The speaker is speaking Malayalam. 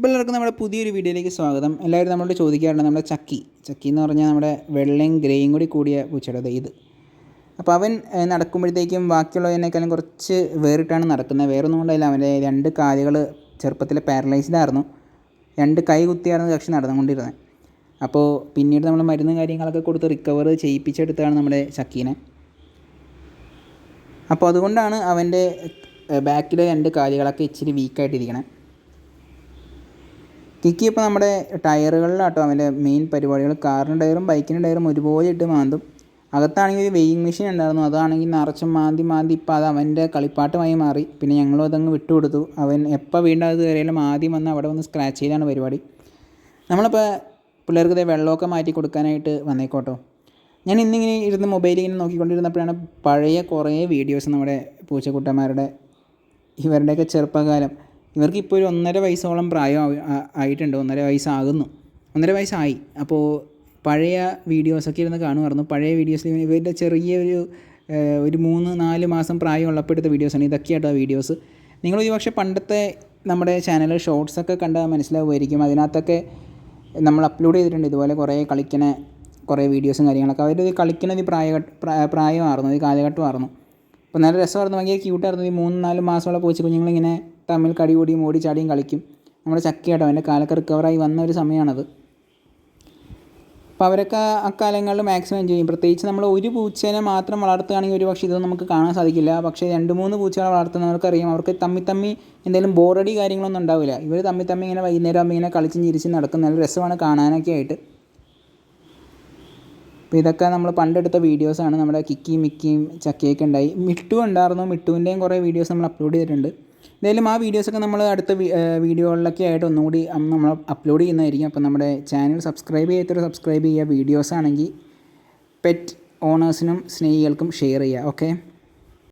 അപ്പോൾ എല്ലാവർക്കും നമ്മുടെ പുതിയൊരു വീഡിയോയിലേക്ക് സ്വാഗതം. എല്ലാവരും നമ്മളോട് ചോദിക്കാറുണ്ട് നമ്മുടെ ചക്കി. ചക്കി എന്ന് പറഞ്ഞാൽ നമ്മുടെ വെള്ളയും ഗ്രേയും കൂടി കൂടിയ പൂച്ചയുടെ ഇത്. അപ്പോൾ അവൻ നടക്കുമ്പോഴത്തേക്കും ബാക്കിയുള്ളതിനേക്കാളും കുറച്ച് വേറിട്ടാണ് നടക്കുന്നത്. വേറൊന്നും കൊണ്ടല്ല അവന്റെ രണ്ട് കാലുകൾ ചെറുപ്പത്തിൽ പാരലൈസ്ഡായിരുന്നു രണ്ട് കൈ കുത്തിയായിരുന്നു കക്ഷി നടന്നുകൊണ്ടിരുന്നത്. അപ്പോൾ പിന്നീട് നമ്മൾ മരുന്ന് കാര്യങ്ങളൊക്കെ കൊടുത്ത് റിക്കവർ ചെയ്യിപ്പിച്ചെടുത്താണ് നമ്മുടെ ചക്കീനെ. അപ്പോൾ അതുകൊണ്ടാണ് അവന്റെ ബാക്കിലെ രണ്ട് കാലുകളൊക്കെ ഇച്ചിരി വീക്കായിട്ടിരിക്കണേ കിക്കി ഇപ്പോൾ നമ്മുടെ ടയറുകളിലാട്ടോ അവന്റെ മെയിൻ പരിപാടികൾ. കാറിന്റെ ടയറും ബൈക്കിന്റെ ടയറും ഒരുപോലെ ഇട്ട് മാന്തും. അകത്താണെങ്കിൽ ഒരു വെയിങ് മെഷീൻ ഉണ്ടായിരുന്നു. അതാണെങ്കിൽ നിറച്ച് മാന്തി മാന്തി ഇപ്പോൾ അത് അവന്റെ കളിപ്പാട്ടമായി മാറി. പിന്നെ ഞങ്ങളും അതങ്ങ് വിട്ടുകൊടുത്തു അവൻ എപ്പോൾ വീണ്ടും അത് കയറിയാലും ആദ്യം വന്ന് അവിടെ വന്ന് സ്ക്രാച്ച് ചെയ്താണ് പരിപാടി. നമ്മളിപ്പോൾ പിള്ളേർക്ക് ഇതേ വെള്ളമൊക്കെ മാറ്റി കൊടുക്കാനായിട്ട് വന്നേക്കോട്ടോ. ഞാൻ ഇന്നിങ്ങനെ ഇരുന്ന് മൊബൈലിൽ ഇങ്ങനെ നോക്കിക്കൊണ്ടിരുന്നപ്പോഴാണ് പഴയ കുറേ വീഡിയോസ് നമ്മുടെ പൂച്ചക്കുട്ടന്മാരുടെ ഇവരുടെയൊക്കെ ചെറുപ്പകാലം. ഇവർക്ക് ഇപ്പോൾ ഒരു ഒന്നര വയസ്സോളം പ്രായം ആയിട്ടുണ്ട്. ഒന്നര വയസ്സാകുന്നു. ഒന്നര വയസ്സായി. അപ്പോൾ പഴയ വീഡിയോസൊക്കെ ഇരുന്ന് കാണുമായിരുന്നു. പഴയ വീഡിയോസിൽ ഇവരുടെ ചെറിയൊരു ഒരു മൂന്ന് നാല് മാസം പ്രായമുള്ളപ്പോൾ എടുത്ത വീഡിയോസാണ്. ഇതൊക്കെയാട്ടോ ആ വീഡിയോസ്. നിങ്ങൾ ഒരു പക്ഷേ പണ്ടത്തെ നമ്മുടെ ചാനൽ ഷോർട്സൊക്കെ കണ്ടാൽ മനസ്സിലാവുമായിരിക്കും. അതിനകത്തൊക്കെ നമ്മൾ അപ്ലോഡ് ചെയ്തിട്ടുണ്ട്. ഇതുപോലെ കുറേ കളിക്കണ കുറേ വീഡിയോസും കാര്യങ്ങളൊക്കെ. അവരൊരു കളിക്കണ ഒരു പ്രായ പ്രായമായിരുന്നു. ഒരു കാലഘട്ടമായിരുന്നു. അപ്പോൾ നല്ല രസമായിരുന്നു. ഭയങ്കര ക്യൂട്ടായിരുന്നു ഈ മൂന്ന് നാല് മാസമുള്ള പോച്ച് കുഞ്ഞുങ്ങളിങ്ങനെ തമ്മിൽ കടികൂടിയും ഓടിച്ചാടിയും കളിക്കും. നമ്മുടെ ചക്കയാട്ടോ എന്റെ കാലൊക്കെ റിക്കവറായി വന്ന ഒരു സമയമാണത് അപ്പോൾ അവരൊക്കെ അക്കാലങ്ങളിൽ മാക്സിമം എൻജോയ് ചെയ്യും. പ്രത്യേകിച്ച് നമ്മൾ ഒരു പൂച്ചേനെ മാത്രം വളർത്തുകയാണെങ്കിൽ ഒരു പക്ഷേ ഇതൊന്നും നമുക്ക് കാണാൻ സാധിക്കില്ല. പക്ഷേ രണ്ട് മൂന്ന് പൂച്ചകളെ വളർത്തുന്നവർക്കറിയാം. അവർക്ക് തമ്മി തമ്മി എന്തെങ്കിലും ബോറടി കാര്യങ്ങളൊന്നും ഉണ്ടാവില്ല. ഇവർ തമ്മി തമ്മി ഇങ്ങനെ വൈകുന്നേരം ആകുമ്പോൾ ഇങ്ങനെ കളിച്ചും ചിരിച്ചും നടക്കും. നല്ല രസമാണ് കാണാനൊക്കെ ആയിട്ട്. അപ്പോൾ ഇതൊക്കെ നമ്മൾ പണ്ടെടുത്ത വീഡിയോസാണ് നമ്മുടെ കിക്കിയും മിക്കിയും ചക്കയൊക്കെ ഉണ്ടായി. മിട്ടു ഉണ്ടായിരുന്നു. മിട്ടുവിന്റെയും കുറേ വീഡിയോസ് നമ്മൾ അപ്ലോഡ് ചെയ്തിട്ടുണ്ട്. എന്തായാലും ആ വീഡിയോസൊക്കെ നമ്മൾ അടുത്ത വീഡിയോകളിലൊക്കെ ആയിട്ട് ഒന്നുകൂടി നമ്മൾ അപ്ലോഡ് ചെയ്യുന്നതായിരിക്കും. അപ്പോൾ നമ്മുടെ ചാനൽ സബ്സ്ക്രൈബ് ചെയ്യാത്തൊരു സബ്സ്ക്രൈബ് ചെയ്യുക. വീഡിയോസ് ആണെങ്കിൽ പെറ്റ് ഓണേഴ്സിനും സ്നേഹികൾക്കും ഷെയർ ചെയ്യുക. ഓക്കെ